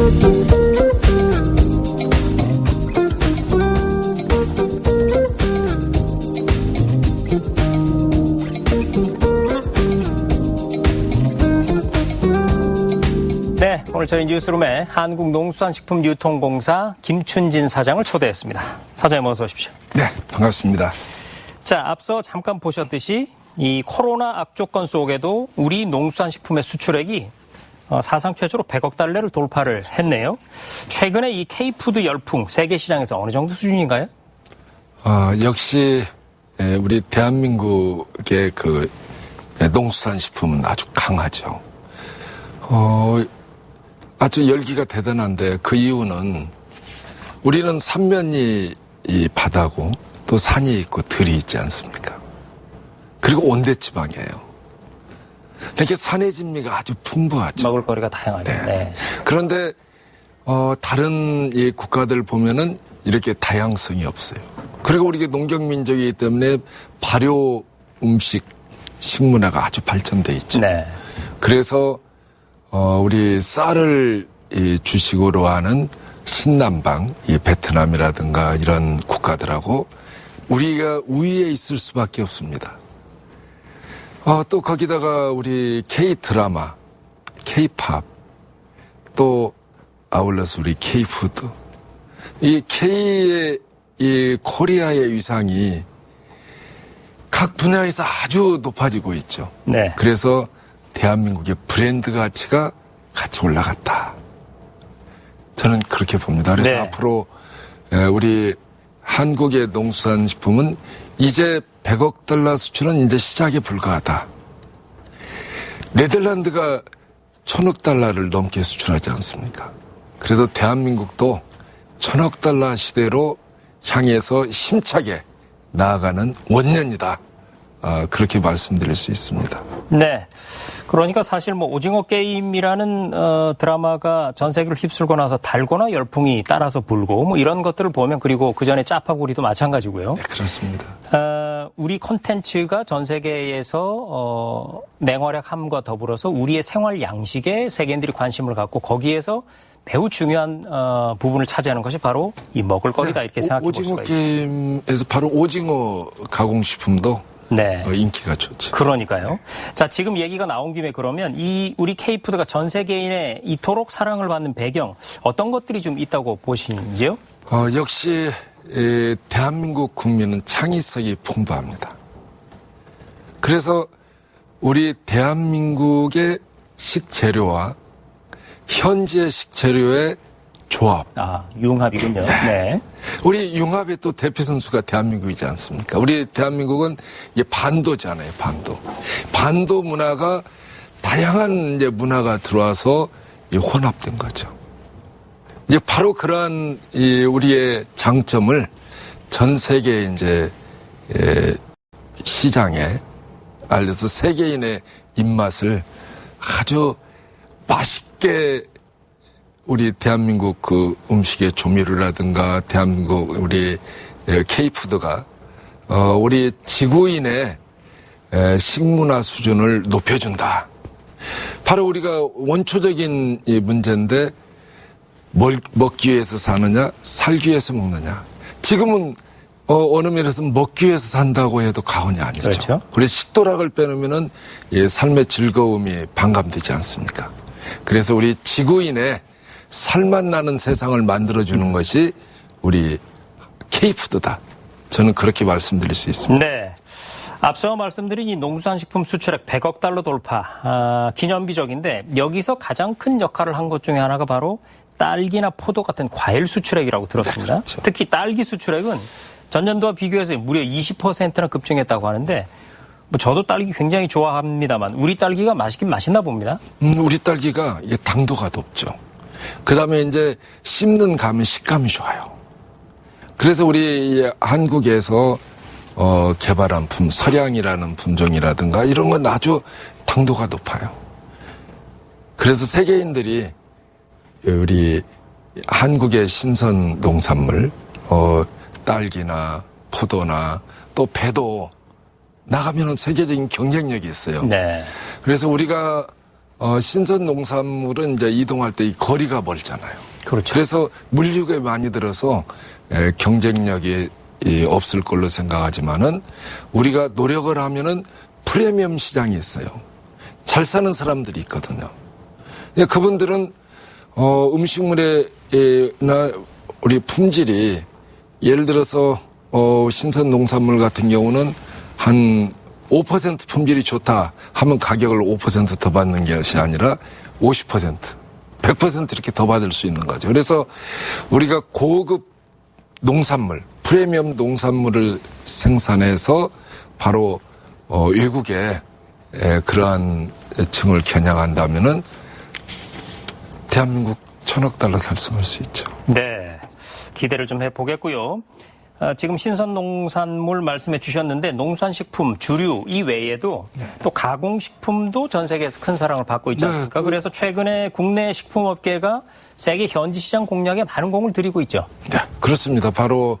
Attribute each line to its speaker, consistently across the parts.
Speaker 1: 네, 오늘 저희 뉴스룸에 한국농수산식품유통공사 김춘진 사장을 초대했습니다. 사장님 어서 오십시오.
Speaker 2: 네, 반갑습니다.
Speaker 1: 자, 앞서 잠깐 보셨듯이 이 코로나 악조건 속에도 우리 농수산식품의 수출액이 어, 사상 최초로 100억 달러를 돌파를 했네요. 최근에 이 K푸드 열풍 세계 시장에서 어느 정도 수준인가요?
Speaker 2: 어, 역시 에, 우리 대한민국의 그 에, 농수산식품은 아주 강하죠. 어, 아주 열기가 대단한데 그 이유는 우리는 삼면이 이 바다고 또 산이 있고 들이 있지 않습니까? 그리고 온대 지방이에요. 이렇게 산의 진미가 아주 풍부하죠.
Speaker 1: 먹을 거리가 다양하죠. 네.
Speaker 2: 그런데 어, 다른 이 국가들 보면은 이렇게 다양성이 없어요. 그리고 우리가 농경 민족이기 때문에 발효 음식 식문화가 아주 발전돼 있죠.
Speaker 1: 네.
Speaker 2: 그래서 어, 우리 쌀을 이 주식으로 하는 신남방, 이 베트남이라든가 이런 국가들하고 우리가 우위에 있을 수밖에 없습니다. 어, 또 거기다가 우리 K 드라마, K 팝, 또 아울러서 우리 K 푸드, 이 K의 이 코리아의 위상이 각 분야에서 아주 높아지고 있죠.
Speaker 1: 네.
Speaker 2: 그래서 대한민국의 브랜드 가치가 같이 올라갔다. 저는 그렇게 봅니다. 그래서
Speaker 1: 네.
Speaker 2: 앞으로 에, 우리 한국의 농수산식품은 이제 100억 달러 수출은 이제 시작에 불과하다. 네덜란드가 천억 달러를 넘게 수출하지 않습니까? 그래서 대한민국도 천억 달러 시대로 향해서 힘차게 나아가는 원년이다. 아, 그렇게 말씀드릴 수 있습니다.
Speaker 1: 네. 그러니까 사실 뭐 오징어 게임이라는 어, 드라마가 전 세계를 휩쓸고 나서 달고나 열풍이 따라서 불고 뭐 이런 것들을 보면 그리고 그 전에 짜파구리도 마찬가지고요.
Speaker 2: 네, 그렇습니다.
Speaker 1: 어, 우리 콘텐츠가 전 세계에서 어, 맹활약함과 더불어서 우리의 생활 양식에 세계인들이 관심을 갖고 거기에서 매우 중요한 어, 부분을 차지하는 것이 바로 이 먹을거리다 이렇게 생각해 볼
Speaker 2: 네, 오징어
Speaker 1: 수가 있죠.
Speaker 2: 게임에서 바로 오징어 가공식품도
Speaker 1: 네.
Speaker 2: 어, 인기가 좋죠.
Speaker 1: 그러니까요. 자, 지금 얘기가 나온 김에 그러면 이 우리 K푸드가 전 세계인의 이토록 사랑을 받는 배경 어떤 것들이 좀 있다고 보시는지요?
Speaker 2: 어, 역시 에, 대한민국 국민은 창의성이 풍부합니다. 그래서 우리 대한민국의 식재료와 현지의 식재료의 조합.
Speaker 1: 아, 융합이군요. 네.
Speaker 2: 우리 융합의 또 대표 선수가 대한민국이지 않습니까? 우리 대한민국은 이게 반도잖아요, 반도. 반도 문화가 다양한 이제 문화가 들어와서 이 혼합된 거죠. 이제 바로 그러한 이 우리의 장점을 전 세계 이제 에, 시장에 알려서 세계인의 입맛을 아주 맛있게 우리 대한민국 그 음식의 조미료라든가 대한민국 우리 K푸드가 어 우리 지구인의 에, 식문화 수준을 높여준다. 바로 우리가 원초적인 이 문제인데 뭘 먹기 위해서 사느냐, 살기 위해서 먹느냐. 지금은 어, 어느 면에서 먹기 위해서 산다고 해도 과언이 아니죠.
Speaker 1: 그렇죠.
Speaker 2: 그래서 식도락을 빼놓으면은 예, 삶의 즐거움이 반감되지 않습니까? 그래서 우리 지구인의 살맛 나는 세상을 만들어주는 것이 우리 K푸드다. 저는 그렇게 말씀드릴 수 있습니다.
Speaker 1: 네. 앞서 말씀드린 이 농수산식품 수출액 100억 달러 돌파 아, 기념비적인데 여기서 가장 큰 역할을 한 것 중에 하나가 바로 딸기나 포도 같은 과일 수출액이라고 들었습니다.
Speaker 2: 네, 그렇죠.
Speaker 1: 특히 딸기 수출액은 전년도와 비교해서 무려 20%나 급증했다고 하는데 뭐 저도 딸기 굉장히 좋아합니다만 우리 딸기가 맛있긴 맛있나 봅니다.
Speaker 2: 음, 우리 딸기가 이게 당도가 높죠. 그 다음에 이제 씹는 감은 식감이 좋아요. 그래서 우리 이 한국에서 어, 개발한 품, 서량이라는 품종이라든가 이런 건 아주 당도가 높아요. 그래서 세계인들이 우리 한국의 신선 농산물, 어, 딸기나 포도나 또 배도 나가면은 세계적인 경쟁력이 있어요.
Speaker 1: 네.
Speaker 2: 그래서 우리가 어, 신선 농산물은 이제 이동할 때 이 거리가 멀잖아요.
Speaker 1: 그렇죠.
Speaker 2: 그래서 물류가 많이 들어서 에, 경쟁력이 이, 없을 걸로 생각하지만은 우리가 노력을 하면은 프리미엄 시장이 있어요. 잘 사는 사람들이 있거든요. 그분들은 어, 음식물의 에, 나 우리 품질이 예를 들어서 어, 신선 농산물 같은 경우는 한 5% 품질이 좋다 하면 가격을 5%더 받는 것이 아니라 50%, 100% 이렇게 더 받을 수 있는 거죠. 그래서 우리가 고급 농산물, 프리미엄 농산물을 생산해서 바로 어, 외국에 에, 그러한 층을 겨냥한다면은 대한민국 천억 달러 달성할 수 있죠.
Speaker 1: 네. 기대를 좀 해보겠고요. 아, 지금 신선 농산물 말씀해 주셨는데 농산식품, 주류 이 외에도 또 가공식품도 전 세계에서 큰 사랑을 받고 있지
Speaker 2: 네,
Speaker 1: 않습니까?
Speaker 2: 그-
Speaker 1: 그래서 최근에 국내 식품업계가 세계 현지 시장 공략에 많은 공을 들이고 있죠.
Speaker 2: 네, 그렇습니다. 바로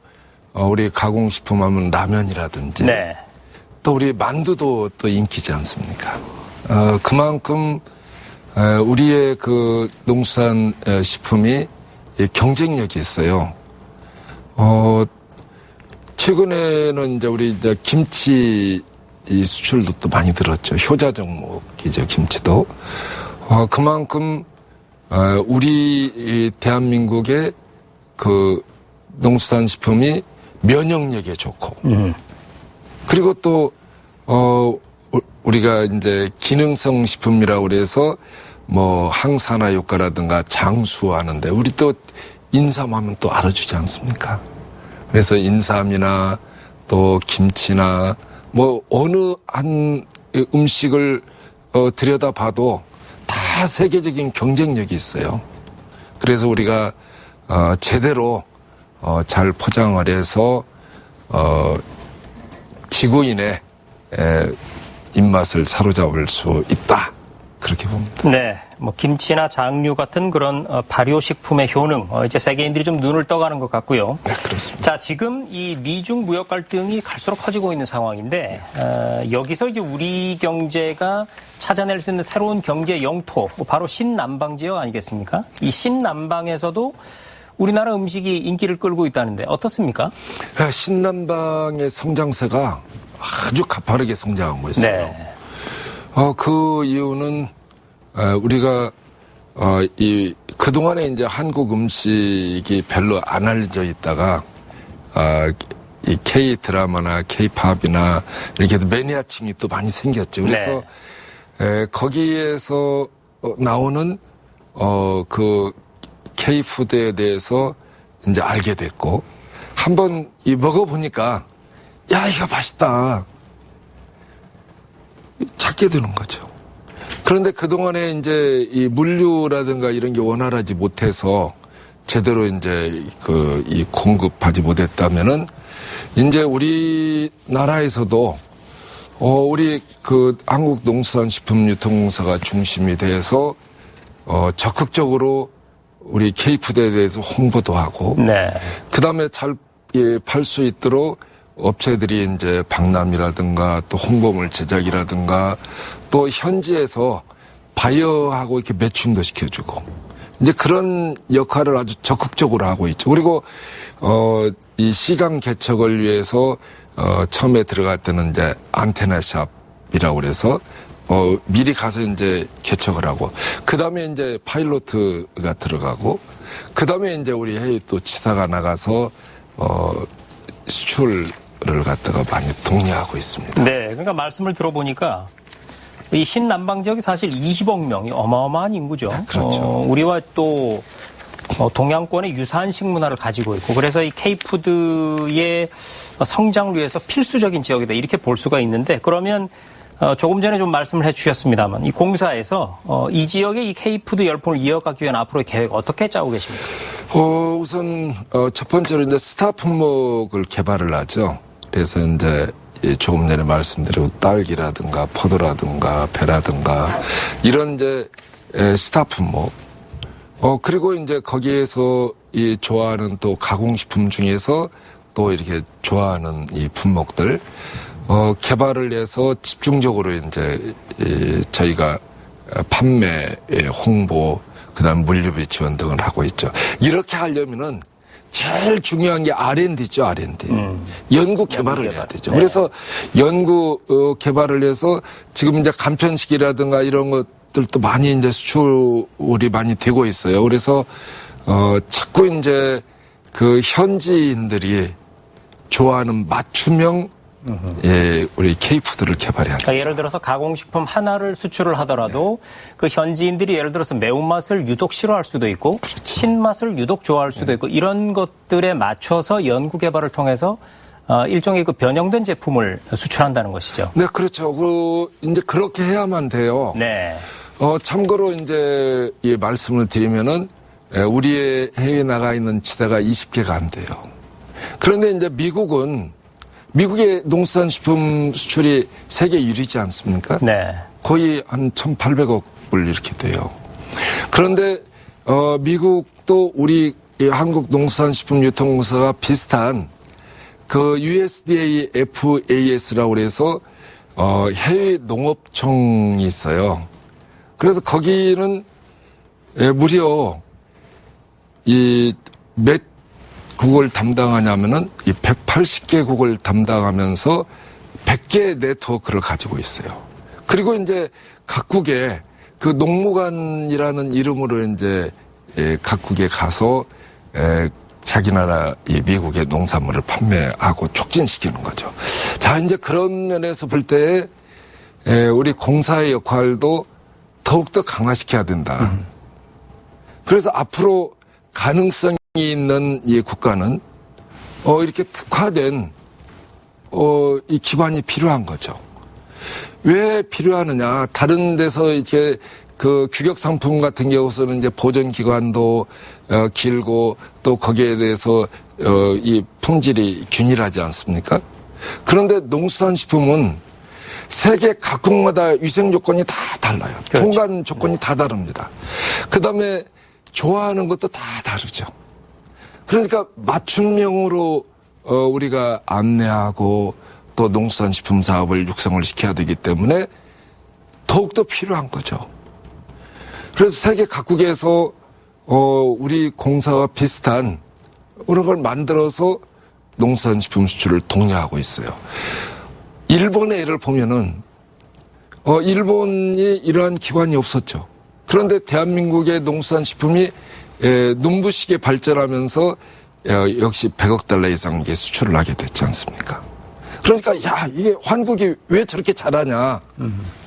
Speaker 2: 어, 우리 가공식품 하면 라면이라든지
Speaker 1: 네.
Speaker 2: 또 우리 만두도 또 인기지 않습니까? 어, 그만큼 에, 우리의 그 농수산 에, 식품이 이 경쟁력이 있어요. 어, 최근에는 이제 우리 이제 김치 이 수출도 또 많이 들었죠. 효자 종목이죠, 김치도. 어, 그만큼 어, 우리 이 대한민국의 그 농수산 식품이 면역력에 좋고 그리고 또, 어, 우- 우리가 이제 기능성 식품이라고 그래서 뭐 항산화 효과라든가 장수하는데 우리 또 인삼하면 또 알아주지 않습니까? 그래서 인삼이나 또 김치나 뭐 어느 한 음식을 어, 들여다봐도 다 세계적인 경쟁력이 있어요. 그래서 우리가 어, 제대로 어, 잘 포장을 해서 어, 지구인의 에, 입맛을 사로잡을 수 있다. 그렇게 봅니다.
Speaker 1: 네. 뭐 김치나 장류 같은 그런 어, 발효식품의 효능 어, 이제 세계인들이 좀 눈을 떠가는 것 같고요.
Speaker 2: 네, 그렇습니다.
Speaker 1: 자, 지금 이 미중 무역 갈등이 갈수록 커지고 있는 상황인데 어, 여기서 이제 우리 경제가 찾아낼 수 있는 새로운 경제 영토 뭐 바로 신남방 지역 아니겠습니까? 이 신남방에서도 우리나라 음식이 인기를 끌고 있다는데 어떻습니까?
Speaker 2: 아, 신남방의 성장세가 아주 가파르게 성장하고 있어요.
Speaker 1: 네.
Speaker 2: 어, 그 이유는 어, 우리가 어, 이 그동안에 이제 한국 음식이 별로 안 알려져 있다가 아, 이 K 드라마나 K 팝이나 이렇게 매니아층이 또 많이 생겼죠. 그래서 에, 거기에서 어, 나오는 어, 그 K 푸드에 대해서 이제 알게 됐고 한번 이 먹어보니까 야 이거 맛있다. 찾게 되는 거죠. 그런데 그동안에 이제 이 물류라든가 이런 게 원활하지 못해서 제대로 이제 그 이 공급하지 못했다면은 이제 우리나라에서도 어 우리 그 한국 농수산식품 유통공사가 중심이 돼서 어 적극적으로 우리 케이푸드에 대해서 홍보도 하고
Speaker 1: 네.
Speaker 2: 그 다음에 잘팔수 있도록 업체들이 이제 박람이라든가 또 홍보물 제작이라든가 또 현지에서 바이어하고 이렇게 매칭도 시켜주고 이제 그런 역할을 아주 적극적으로 하고 있죠. 그리고 어 이 시장 개척을 위해서 어 처음에 때는 이제 안테나샵이라고 그래서 어 미리 가서 이제 개척을 하고 그 다음에 이제 파일로트가 들어가고 그 다음에 이제 우리 해외 또 지사가 나가서 어 수출 을 갖다가 많이 독려하고 있습니다.
Speaker 1: 네. 그러니까 말씀을 들어보니까 이 신남방 지역이 사실 20억 명이 어마어마한 인구죠.
Speaker 2: 그렇죠.
Speaker 1: 어, 우리와 또 어, 동양권의 유사한 식문화를 가지고 있고 그래서 이 K푸드의 성장을 위해서 필수적인 지역이다 이렇게 볼 수가 있는데 그러면 어, 조금 전에 좀 말씀을 해주셨습니다만 이 공사에서 어, 이 지역의 이 K푸드 열풍을 이어가기 위한 앞으로의 계획 어떻게 짜고 계십니까?
Speaker 2: 어, 우선 어, 첫 번째로 이제 스타 품목을 개발을 하죠. 그래서 이제 이 조금 전에 말씀드린 딸기라든가 포도라든가 배라든가 이런 이제 에, 스타 품목. 어 그리고 이제 거기에서 이 좋아하는 또 가공식품 중에서 또 이렇게 좋아하는 이 품목들 어 개발을 해서 집중적으로 이제 이 저희가 어, 판매, 예, 홍보, 그다음 물류비 지원 등을 하고 있죠. 이렇게 하려면은 제일 중요한 게 R&D죠, R&D. 연구 개발을
Speaker 1: 연구
Speaker 2: 해야
Speaker 1: 개발.
Speaker 2: 되죠.
Speaker 1: 네.
Speaker 2: 그래서 연구 어, 개발을 해서 지금 이제 간편식이라든가 이런 것들도 많이 이제 수출이 많이 되고 있어요. 그래서 어 자꾸 이제 그 현지인들이 좋아하는 맞춤형 예, 우리 K푸드를 개발해야 돼요.
Speaker 1: 그러니까 예를 들어서 가공식품 하나를 수출을 하더라도 그 현지인들이 예를 들어서 매운맛을 유독 싫어할 수도 있고 신맛을 유독 좋아할 수도 있고 이런 것들에 맞춰서 연구 개발을 통해서 어, 일종의 그 변형된 제품을 수출한다는 것이죠.
Speaker 2: 네, 그렇죠. 그 이제 그렇게 해야만 돼요.
Speaker 1: 네.
Speaker 2: 어, 참고로 이제 이 말씀을 드리면은 에, 우리의 해외에 나가 있는 지사가 20개가 안 돼요. 그런데 이제 미국은 미국의 농수산식품 수출이 세계 1위지 않습니까?
Speaker 1: 네.
Speaker 2: 거의 한 1,800억 불 이렇게 돼요. 그런데 어, 미국도 우리 이 한국 농수산식품 유통공사가 비슷한 그 USDA FAS라고 그래서 어, 해외 농업청이 있어요. 그래서 거기는 예, 무려 이 몇 국을 담당하냐면은 이 180개국을 담당하면서 100개 네트워크를 가지고 있어요. 그리고 이제 각국에 그 농무관이라는 이름으로 이제 예, 각국에 가서 에, 자기 나라 이 미국의 농산물을 판매하고 촉진시키는 거죠. 자 이제 그런 면에서 볼 때 우리 공사의 역할도 더욱더 강화시켜야 된다. 그래서 앞으로 가능성이 있는 이 국가는 어 이렇게 특화된 어 이 기관이 필요한 거죠. 왜 필요하느냐? 다른 데서 이렇게 그 규격 상품 같은 경우서는 이제 보존 기간도 어, 길고 또 거기에 대해서 어, 이 품질이 균일하지 않습니까? 그런데 농수산식품은 세계 각국마다 위생 조건이 다 달라요.
Speaker 1: 그렇죠.
Speaker 2: 통관 조건이 다 다릅니다. 그 다음에 좋아하는 것도 다 다르죠. 그러니까 맞춤형으로 어, 우리가 안내하고 또 농수산식품 사업을 육성을 시켜야 되기 때문에 더욱더 필요한 거죠. 그래서 세계 각국에서 어, 우리 공사와 비슷한 그런 걸 만들어서 농수산식품 수출을 독려하고 있어요. 일본의 예를 보면은 어, 일본이 이러한 기관이 없었죠. 그런데 대한민국의 농수산식품이 에, 눈부시게 발전하면서 어, 역시 100억 달러 이상 이게 수출을 하게 됐지 않습니까? 그러니까 야 이게 한국이 왜 저렇게 잘하냐?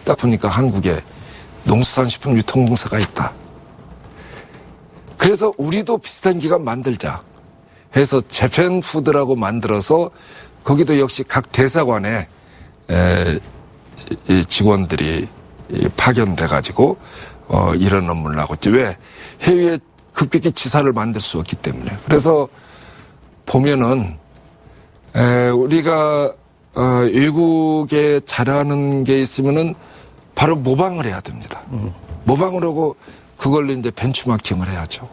Speaker 2: 딱 보니까 한국에 농수산식품 유통공사가 있다. 그래서 우리도 비슷한 기관 만들자 해서 재팬 푸드라고 만들어서 거기도 역시 각 대사관에 에, 이 직원들이 이 파견돼 가지고 어 이런 업무를 하고 있지 왜 해외에 급격히 지사를 만들 수 없기 때문에 그래서 보면은 에 우리가 어 외국에 잘하는 게 있으면은 바로 모방을 해야 됩니다. 모방을 하고 그걸로 이제 벤치마킹을 해야죠.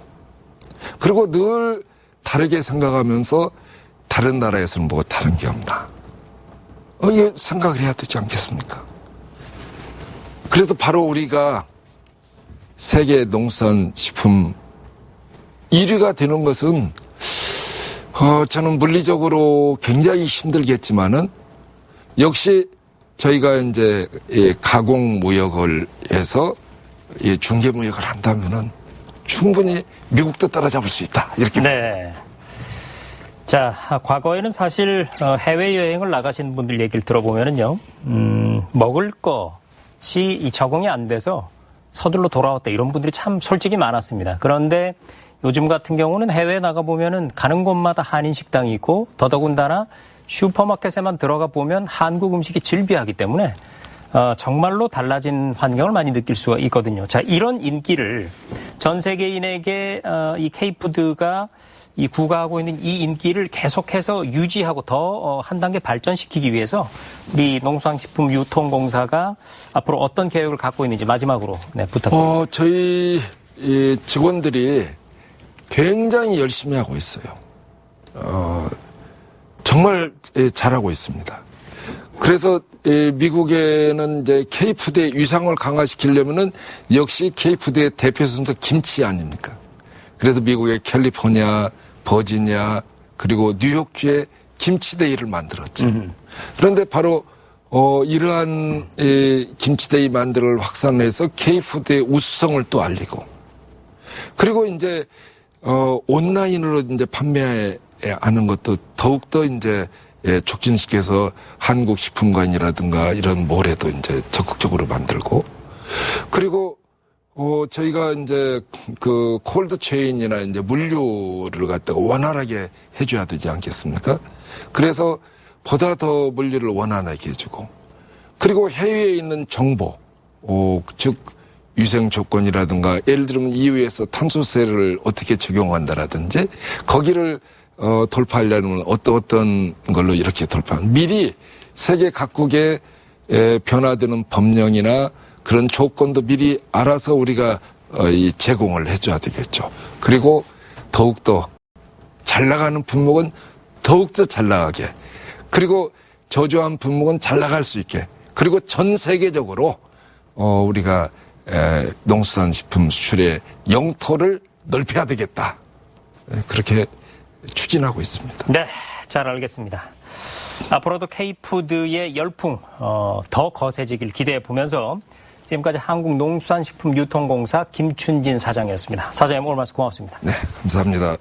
Speaker 2: 그리고 늘 다르게 생각하면서 다른 나라에서는 뭐가 다른 게 없나. 어, 이게 생각을 해야 되지 않겠습니까? 그래서 바로 우리가 세계 농산 식품 1위가 되는 것은 어, 저는 물리적으로 굉장히 힘들겠지만은 역시 저희가 이제 이 가공 무역을 해서 이 중개 무역을 한다면은 충분히 미국도 따라잡을 수 있다. 이렇게
Speaker 1: 네. 자, 아, 과거에는 사실 어, 해외 여행을 나가신 분들 얘기를 들어보면은요, 음, 먹을 것이 이 적응이 안 돼서 서둘러 돌아왔다 이런 분들이 참 솔직히 많았습니다. 그런데 요즘 같은 경우는 해외에 나가 보면은 가는 곳마다 한인 식당이 있고 더더군다나 슈퍼마켓에만 들어가 보면 한국 음식이 질비하기 때문에 어, 정말로 달라진 환경을 많이 느낄 수가 있거든요. 자, 이런 인기를 전 세계인에게 어, 이 K푸드가 이 구가하고 있는 이 인기를 계속해서 유지하고 더한 단계 발전시키기 위해서 우리 농수산식품 유통공사가 앞으로 어떤 계획을 갖고 있는지 마지막으로 네, 부탁드립니다.
Speaker 2: 어, 저희 이 직원들이 굉장히 열심히 하고 있어요. 어, 정말 예, 잘하고 있습니다. 그래서 이 미국에는 이제 K푸드의 위상을 강화시키려면은 역시 K푸드의 대표 순서 김치 아닙니까? 그래서 미국의 캘리포니아, 버지니아 그리고 뉴욕주에 김치데이를 만들었죠. 그런데 바로 어 이러한 이 김치데이 만들을 확산해서 K푸드의 우수성을 또 알리고 그리고 이제 어 온라인으로 이제 판매하는 것도 더욱더 이제 예, 촉진시켜서 한국 식품관이라든가 이런 몰에도 이제 적극적으로 만들고 그리고 어 저희가 이제 그 콜드 체인이나 이제 물류를 갖다가 원활하게 해줘야 되지 않겠습니까? 그래서 보다 더 물류를 원활하게 해주고 그리고 해외에 있는 정보, 어, 즉 위생 조건이라든가 예를 들면 EU에서 탄소세를 어떻게 적용한다라든지 거기를 어, 돌파하려면 어떤 어떤 걸로 이렇게 돌파. 미리 세계 각국의 에, 변화되는 법령이나 그런 조건도 미리 알아서 우리가 어, 이 제공을 해줘야 되겠죠. 그리고 더욱더 잘 나가는 품목은 더욱더 잘 나가게. 그리고 저조한 품목은 잘 나갈 수 있게. 그리고 전 세계적으로 어 우리가 에, 농수산식품 수출의 영토를 넓혀야 되겠다. 에, 그렇게 추진하고 있습니다.
Speaker 1: 네, 잘 알겠습니다. 앞으로도 K푸드의 열풍 어, 더 거세지길 기대해 보면서 지금까지 한국농수산식품유통공사 김춘진 사장이었습니다. 사장님 오늘 말씀 고맙습니다.
Speaker 2: 네, 감사합니다.